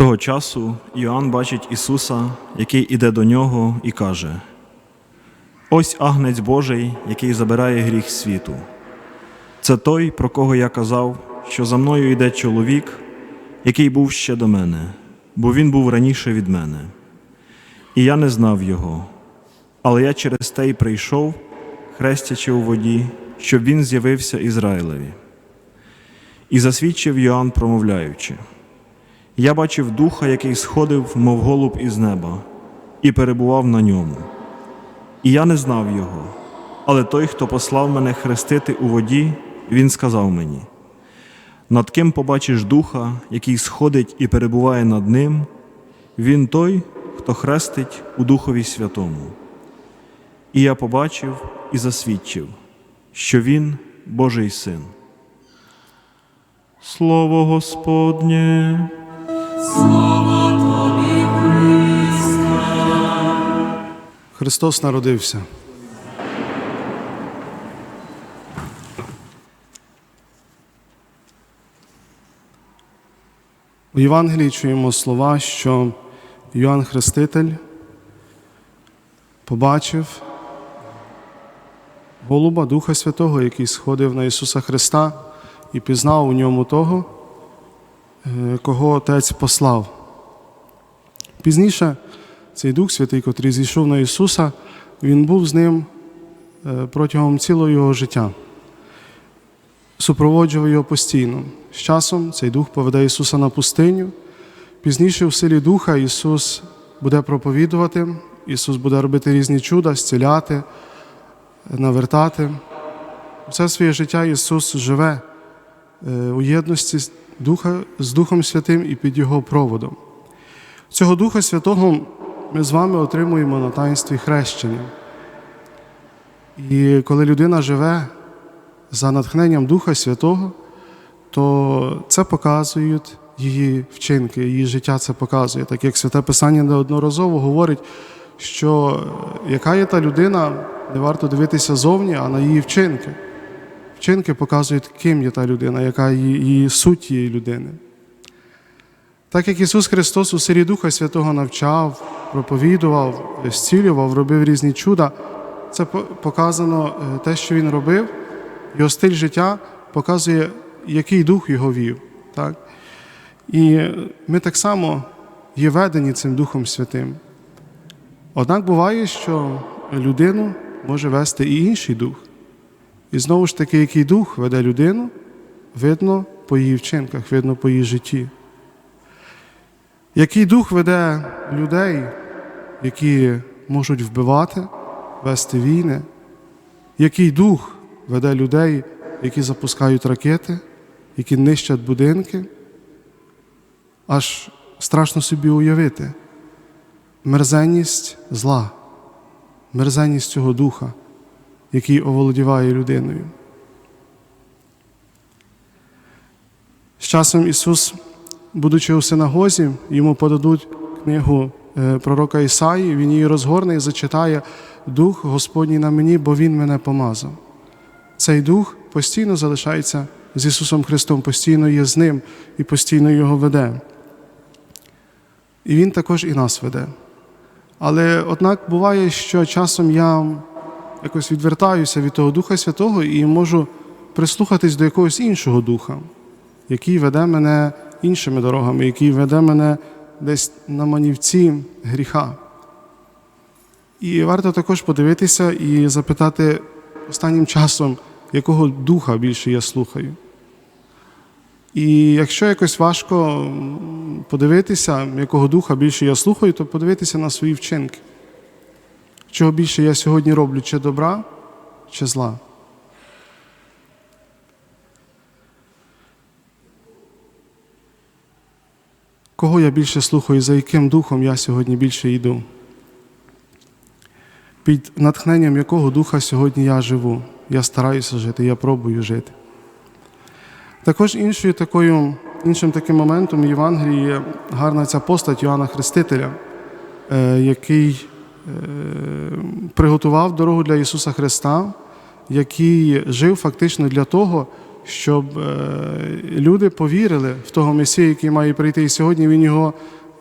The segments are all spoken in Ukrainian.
Того часу Іоанн бачить Ісуса, який іде до нього, і каже: Ось агнець Божий, який забирає гріх світу. Це той, про кого я казав, що за мною йде чоловік, який був ще до мене, бо він був раніше від мене. І я не знав його, але я через те й прийшов, хрестячи у воді, щоб він з'явився Ізраїлеві. І засвідчив Йоанн, промовляючи. Я бачив духа, який сходив, мов голуб із неба, і перебував на ньому. І я не знав його, але той, хто послав мене хрестити у воді, він сказав мені: над ким побачиш духа, який сходить і перебуває над ним, він той, хто хрестить у Духові Святому. І я побачив і засвідчив, що він Божий син. Слово Господнє. Христос народився. У Євангелії чуємо слова, що Йоанн Хреститель побачив голуба Духа Святого, який сходив на Ісуса Христа і пізнав у ньому того, кого Отець послав. Пізніше цей Дух Святий, котрий зійшов на Ісуса, Він був з ним е, протягом цілого його життя, супроводжував його постійно. З часом цей Дух поведе Ісуса на пустиню. Пізніше в силі Духа Ісус буде проповідувати, Ісус буде робити різні чуда, зціляти, навертати. Все своє життя Ісус живе е, у єдності Духа, з Духом Святим і під Його проводом. Цього Духа Святого ми з вами отримуємо на таїнстві хрещення. І коли людина живе за натхненням Духа Святого, то це показують її вчинки, її життя це показує. Так як Святе Писання неодноразово говорить, що яка є та людина, не варто дивитися зовні, а на її вчинки. Вчинки показують, ким є та людина, яка її, її суть тієї людини. Так як Ісус Христос у силі Духа Святого навчав, проповідував, зцілював, робив різні чуда, це показано е, те, що Він робив, його стиль життя показує, який дух його вів. Так? І ми так само є ведені цим Духом Святим. Однак буває, що людину може вести і інший дух. І знову ж таки, який дух веде людину, видно по її вчинках, видно по її житті. Який дух веде людей, які можуть вбивати, вести війни? Який дух веде людей, які запускають ракети, які нищать будинки? Аж страшно собі уявити мерзенність зла, мерзенність цього духа, який оволодіває людиною. З часом Ісус, будучи у синагозі, йому подадуть книгу е, пророка Ісаї, він її розгорне і зачитає Дух Господній на мені, бо Він мене помазав. Цей дух постійно залишається з Ісусом Христом, постійно є з Ним і постійно Його веде. І Він також і нас веде. Але однак буває, що часом я якось відвертаюся від того Духа Святого і можу прислухатись до якогось іншого духа, який веде мене іншими дорогами, який веде мене десь на манівці гріха. І варто також подивитися і запитати останнім часом, якого духа більше я слухаю. І якщо якось важко подивитися, якого духа більше я слухаю, то подивитися на свої вчинки. Чого більше я сьогодні роблю, чи добра, чи зла. Кого я більше слухаю, за яким духом я сьогодні більше йду? Під натхненням якого духа сьогодні я живу? Я стараюся жити, я пробую жити. Також іншою такою, іншим таким моментом в Євангелії є гарна ця постать Йоанна Хрестителя, е, який приготував дорогу для Ісуса Христа, який жив фактично для того, щоб е, люди повірили в того Месію, який має прийти. І сьогодні він його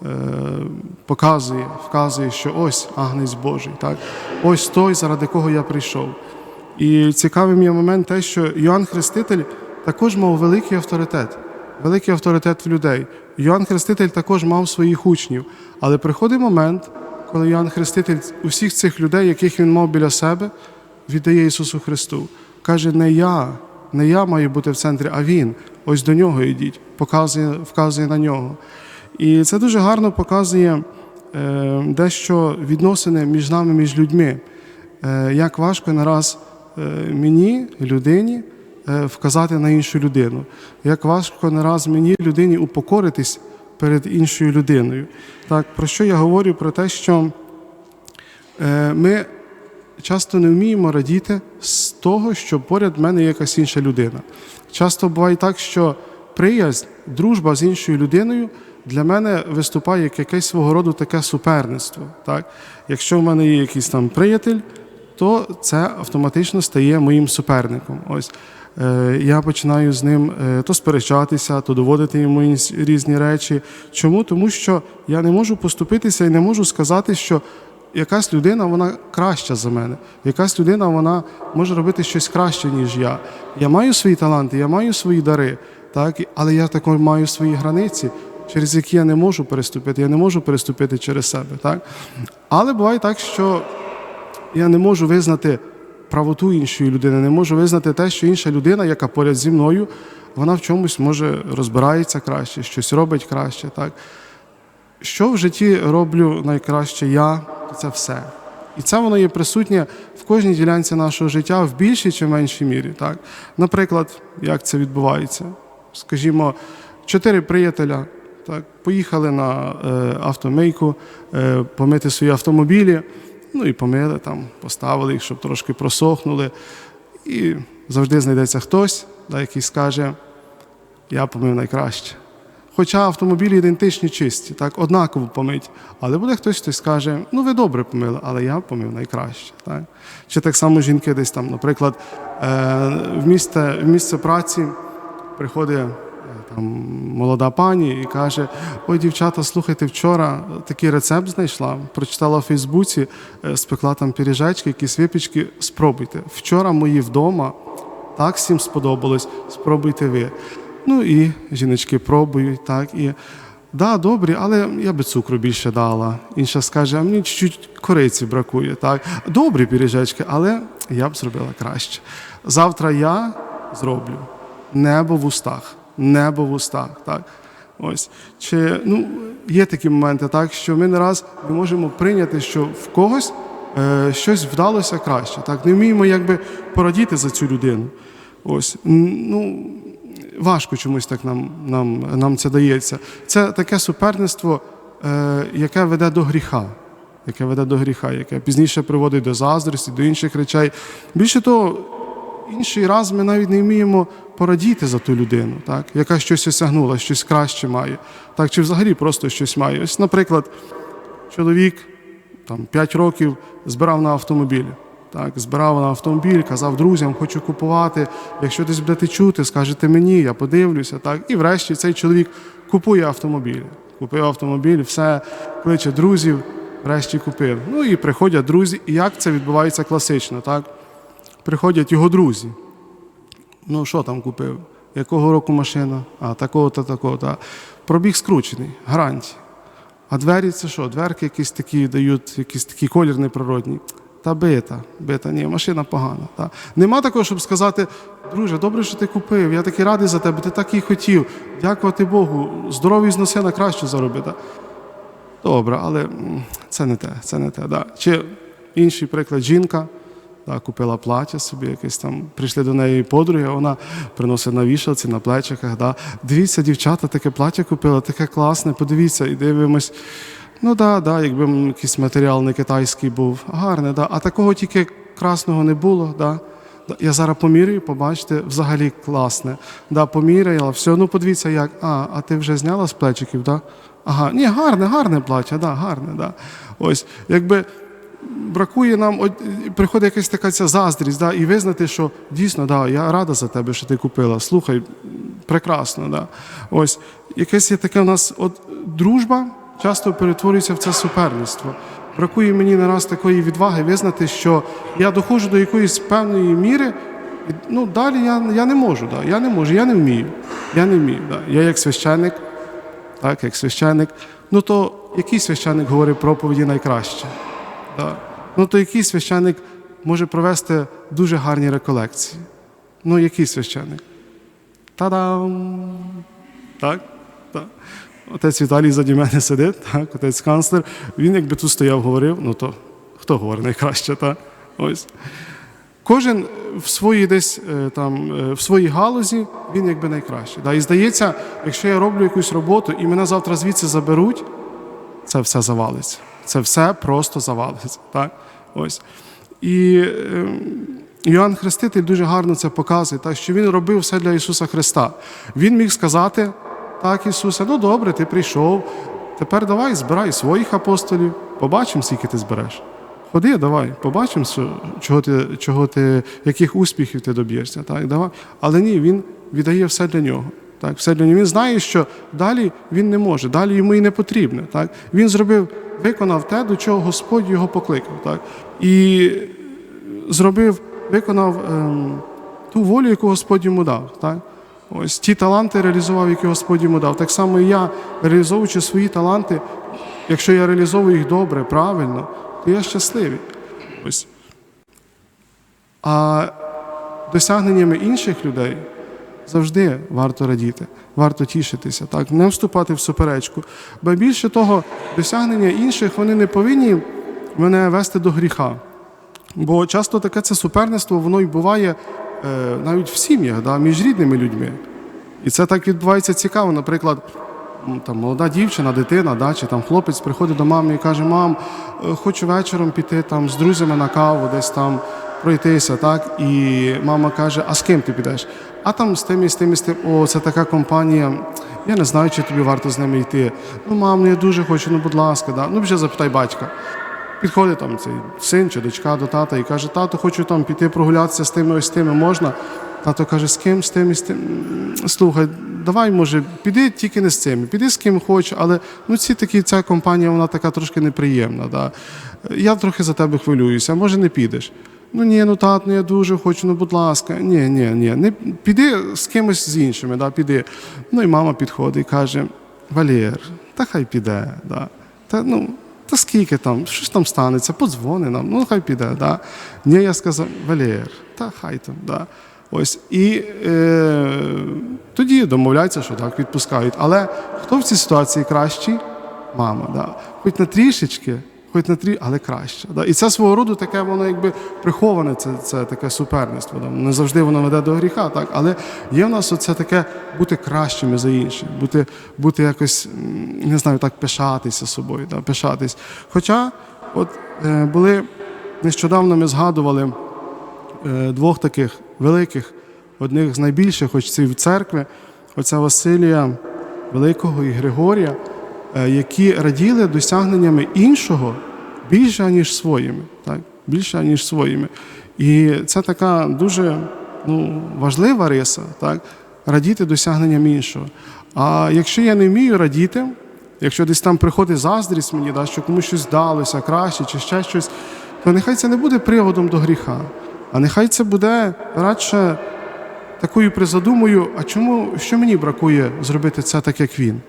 е, показує, вказує, що ось агнець Божий, так? ось той, заради кого я прийшов. І цікавим є момент те, що Йоанн Хреститель також мав великий авторитет, великий авторитет в людей. Йоанн Хреститель також мав своїх учнів. Але приходить момент, коли Йоанн Хреститель усіх цих людей, яких він мав біля себе, віддає Ісусу Христу. Каже, не я, не я маю бути в центрі, а Він. Ось до нього йдіть, показує, вказує на нього. І це дуже гарно показує е, дещо відносини між нами, між людьми. Е, як важко нараз е, мені, людині, е, вказати на іншу людину. Як важко нараз мені, людині, упокоритись перед іншою людиною. Так, про що я говорю? Про те, що е, ми часто не вміємо радіти з того, що поряд мене є якась інша людина. Часто буває так, що приязнь, дружба з іншою людиною для мене виступає як якесь свого роду таке суперництво. Так? Якщо в мене є якийсь там приятель, то це автоматично стає моїм суперником. Ось я починаю з ним е, то сперечатися, то доводити йому різні речі. Чому? Тому що я не можу поступитися і не можу сказати, що якась людина вона краща за мене. Якась людина вона може робити щось краще, ніж я. Я маю свої таланти, я маю свої дари, так? але я також маю свої границі, через які я не можу переступити. Я не можу переступити через себе. Так? Але буває так, що я не можу визнати правоту іншої людини, не можу визнати те, що інша людина, яка поряд зі мною, вона в чомусь може розбирається краще, щось робить краще. Так? Що в житті роблю найкраще я, це все. І це воно є присутнє в кожній ділянці нашого життя в більшій чи меншій мірі. Так? Наприклад, як це відбувається? Скажімо, чотири приятеля так, поїхали на е, автомийку е, помити свої автомобілі, ну і помили там, поставили їх, щоб трошки просохнули. І завжди знайдеться хтось, да, який скаже, я помив найкраще. Хоча автомобілі ідентичні чисті, так, однаково помить. Але буде хтось, хто скаже, ну ви добре помили, але я помив найкраще. Так? Чи так само жінки десь там, наприклад, е, в, місце, в місце праці приходить там, молода пані і каже: Ой, дівчата, слухайте, вчора такий рецепт знайшла, прочитала в Фейсбуці, е, спекла там пиріжечки, якісь випічки. Спробуйте. Вчора мої вдома так всім сподобалось, спробуйте ви. Ну і жіночки пробують, так і. Да, добрі, але я би цукру більше дала. Інша скаже, а мені чуть-чуть кориці бракує. Так, добрі піріжечки, але я б зробила краще. Завтра я зроблю небо в устах, небо в устах. Так? Ось. Чи, ну, є такі моменти, так, що ми не раз не можемо прийняти, що в когось е, щось вдалося краще. Так? Не вміємо якби порадіти за цю людину. Ось. Ну, важко чомусь так нам, нам, нам це дається. Це таке суперництво, е, яке веде до гріха. Яке веде до гріха, яке пізніше приводить до заздрості, до інших речей. Більше того, інший раз ми навіть не вміємо порадіти за ту людину, так? яка щось осягнула, щось краще має, так? чи взагалі просто щось має. Ось, наприклад, чоловік там, 5 років збирав на автомобіль. Так, збирав на автомобіль, казав друзям, хочу купувати. Якщо десь будете чути, скажете мені, я подивлюся. Так. І врешті цей чоловік купує автомобіль. Купив автомобіль, все, кличе друзів, врешті купив. Ну і приходять друзі. І як це відбувається класично, так? Приходять його друзі. Ну, що там купив? Якого року машина? А, такого-то, такого-то. Пробіг скручений, гарантія. А двері це що? Дверки якісь такі дають, якийсь такий колір неприродній. Та бита, бита, ні, машина погана. Та. Нема такого, щоб сказати, друже, добре, що ти купив, я такий радий за тебе, ти так і хотів. Дякувати Богу, здоровий зноси на краще заробити. Добре, але це не те, це не те. Да. Чи інший приклад, жінка да, купила плаття собі, якесь там, прийшли до неї подруги, вона приносить на вішалці, на плечиках. Да. Дивіться, дівчата, таке плаття купила, таке класне, подивіться, і дивимось. Ну да, да, якби якийсь матеріал не китайський був, гарне, да. а такого тільки красного не було. Да. Я зараз поміряю, побачите, взагалі класне. Да, поміряла, все, ну подивіться, як. А, а ти вже зняла з плечиків, да? Ага, ні, гарне, гарне плаття, да, гарне, да. Ось, якби бракує нам, приходить якась така ця заздрість, да, і визнати, що дійсно, да, я рада за тебе, що ти купила. Слухай, прекрасно. Да. Ось якесь є таке у нас от, дружба часто перетворюється в це суперництво. Бракує мені не раз такої відваги визнати, що я доходжу до якоїсь певної міри, ну далі я, я не можу, да, я не можу, я не вмію. Я не вмію. Да. Я як священник, так, як священник, ну то який священник говорить проповіді найкраще? Ну то який священник може провести дуже гарні реколекції? Ну, який священник? Та-дам! Так? так. Отець Віталій заді мене сидить, так, отець канцлер. Він якби тут стояв, говорив, ну то хто говорить найкраще, так? Ось. Кожен в своїй десь е, там е, в своїй галузі він якби найкращий. Да? І здається, якщо я роблю якусь роботу і мене завтра звідси заберуть, це все завалиться. Це все просто завалиться. Так? Ось. І е, Йоанн Хреститель дуже гарно це показує, так, що він робив все для Ісуса Христа. Він міг сказати, так, Ісусе, ну добре, ти прийшов. Тепер давай збирай своїх апостолів, побачимо, скільки ти збереш. Ходи, давай, побачимо, чого ти, чого ти, яких успіхів ти доб'єшся. Так, давай. Але ні, він віддає все для нього. Так, все для нього. Він знає, що далі він не може, далі йому і не потрібно. Так. Він зробив, виконав те, до чого Господь його покликав. Так. І зробив, виконав ем, ту волю, яку Господь йому дав. Так. Ось ті таланти реалізував, які Господь йому дав. Так само і я, реалізовуючи свої таланти, якщо я реалізовую їх добре, правильно, то я щасливий. Ось. А досягненнями інших людей завжди варто радіти, варто тішитися, так, не вступати в суперечку. Бо більше того, досягнення інших вони не повинні мене вести до гріха. Бо часто таке це суперництво, воно й буває е, навіть в сім'ях, да, між рідними людьми. І це так відбувається цікаво. Наприклад, там, молода дівчина, дитина, да, чи там хлопець приходить до мами і каже: Мам, е, хочу вечором піти там, з друзями на каву, десь там пройтися. так? І мама каже: А з ким ти підеш? А там з тим і з тим і з тим. О, це така компанія. Я не знаю, чи тобі варто з ними йти. Ну, мам, я дуже хочу, ну будь ласка, да. ну вже запитай батька. Підходить там цей син чи дочка до тата і каже, тато, хочу там піти прогулятися з тими ось з тими можна. Тато каже, з ким, з тим і з тим. Слухай, давай, може, піди тільки не з цими, піди з ким хочеш, але ну ці такі, ця компанія, вона така трошки неприємна. Да. Я трохи за тебе хвилююся, може не підеш. Ну ні, ну тат, ну я дуже хочу, ну будь ласка, ні, ні, ні, не піди з кимось з іншими, да, піди. Ну і мама підходить і каже: Валєр, та хай піде. Да. Та, ну, та скільки там, що ж там станеться, подзвони нам, ну хай піде. Да. Ні, я сказав, Валєр, та хай там. Да. Ось. І е, тоді домовляються, що так, відпускають. Але хто в цій ситуації кращий? Мама. Да. Хоч на трішечки, хоч на трі, але краще. Да. І це свого роду таке, воно якби приховане, це, це таке суперництво. Да. Не завжди воно веде до гріха, так. Але є в нас оце таке бути кращими за інших, бути, бути якось, не знаю, так пишатися собою, да, пишатись. Хоча, от е, були нещодавно ми згадували е, двох таких великих, одних з найбільших хоч отців церкви, отця Василія Великого і Григорія, які раділи досягненнями іншого більше, ніж своїми. Так? Більше, ніж своїми. І це така дуже ну, важлива риса, так? радіти досягненням іншого. А якщо я не вмію радіти, якщо десь там приходить заздрість мені, да, що комусь щось вдалося краще чи ще щось, то нехай це не буде приводом до гріха. А нехай це буде радше такою призадумою, а чому що мені бракує зробити це так, як він?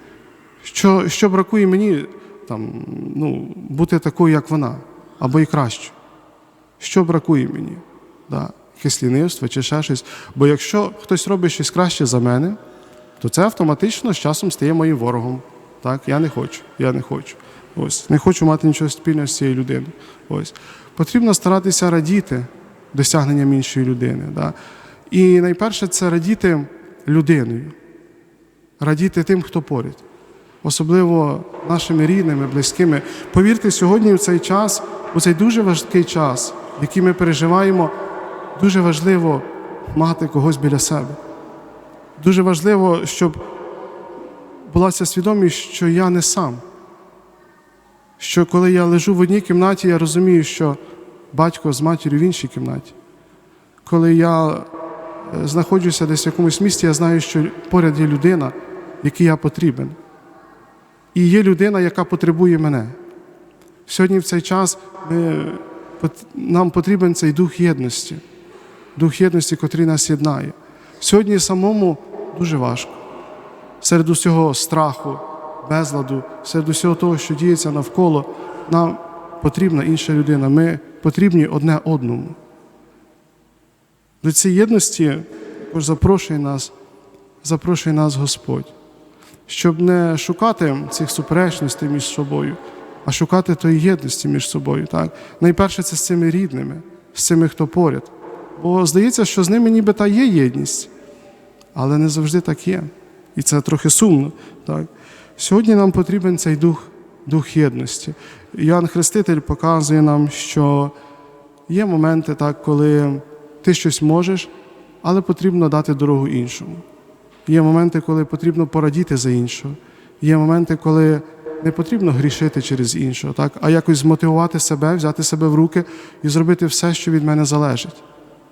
Що, що бракує мені там, ну, бути такою, як вона, або і краще? Що бракує мені? Да. Якесь лінивство чи ще щось. Бо якщо хтось робить щось краще за мене, то це автоматично з часом стає моїм ворогом. Так, я не хочу, я не хочу. Ось, не хочу мати нічого спільного з цією людиною. Ось. Потрібно старатися радіти досягненням іншої людини. Да? І найперше це радіти людиною, радіти тим, хто поряд. Особливо нашими рідними, близькими. Повірте, сьогодні в цей час, у цей дуже важкий час, який ми переживаємо, дуже важливо мати когось біля себе. Дуже важливо, щоб була ця свідомість, що я не сам, Що коли я лежу в одній кімнаті, я розумію, що батько з матір'ю в іншій кімнаті. Коли я е, знаходжуся десь в якомусь місті, я знаю, що поряд є людина, якій я потрібен. І є людина, яка потребує мене. Сьогодні в цей час ми, нам потрібен цей дух єдності, дух єдності, котрий нас єднає. Сьогодні самому дуже важко. Серед усього страху, безладу, серед усього того, що діється навколо, нам потрібна інша людина. Ми потрібні одне одному. До цієї єдності запрошує нас, запрошує нас Господь, щоб не шукати цих суперечностей між собою, а шукати тої єдності між собою. Так? Найперше це з цими рідними, з цими, хто поряд. Бо здається, що з ними ніби та є єдність, але не завжди так є. І це трохи сумно. Так? Сьогодні нам потрібен цей дух, дух єдності. Іоанн Хреститель показує нам, що є моменти, так, коли ти щось можеш, але потрібно дати дорогу іншому. Є моменти, коли потрібно порадіти за іншого. Є моменти, коли не потрібно грішити через іншого, так? а якось змотивувати себе, взяти себе в руки і зробити все, що від мене залежить.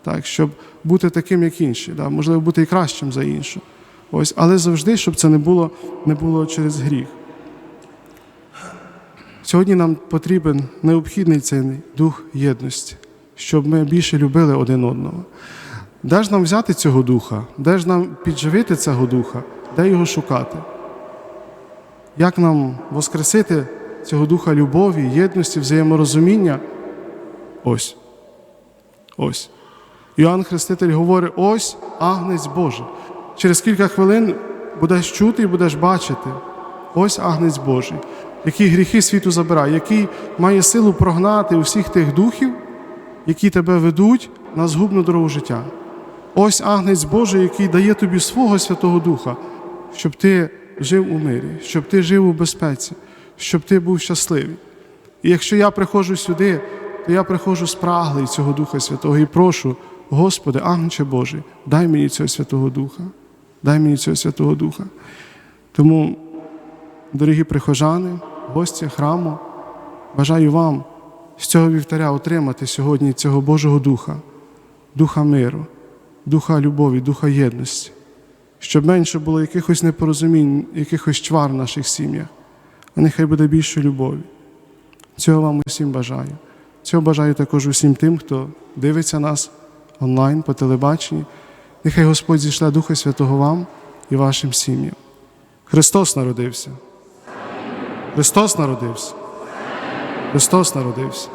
Так? Щоб бути таким, як інші, да? можливо, бути і кращим за іншого. Ось, але завжди, щоб це не було, не було через гріх. Сьогодні нам потрібен необхідний цей дух єдності, щоб ми більше любили один одного. Де ж нам взяти цього духа? Де ж нам підживити цього духа? Де його шукати? Як нам воскресити цього духа любові, єдності, взаєморозуміння? Ось. Ось. Іоанн Хреститель говорить: ось агнець Божий. Через кілька хвилин будеш чути і будеш бачити. Ось агнець Божий, який гріхи світу забирає, який має силу прогнати усіх тих духів, які тебе ведуть на згубну дорогу життя. Ось агнець Божий, який дає тобі свого Святого Духа, щоб ти жив у мирі, щоб ти жив у безпеці, щоб ти був щасливий. І якщо я приходжу сюди, то я приходжу спраглий цього Духа Святого і прошу, Господи, Агнче Божий, дай мені цього Святого Духа, дай мені цього Святого Духа. Тому, дорогі прихожани, гості храму, бажаю вам з цього вівтаря отримати сьогодні цього Божого Духа, Духа миру, Духа любові, Духа єдності, щоб менше було якихось непорозумінь, якихось чвар в наших сім'ях, а нехай буде більше любові. Цього вам усім бажаю. Цього бажаю також усім тим, хто дивиться нас онлайн по телебаченні. Нехай Господь зійшла Духа Святого вам і вашим сім'ям. Христос народився. Христос народився. Христос народився.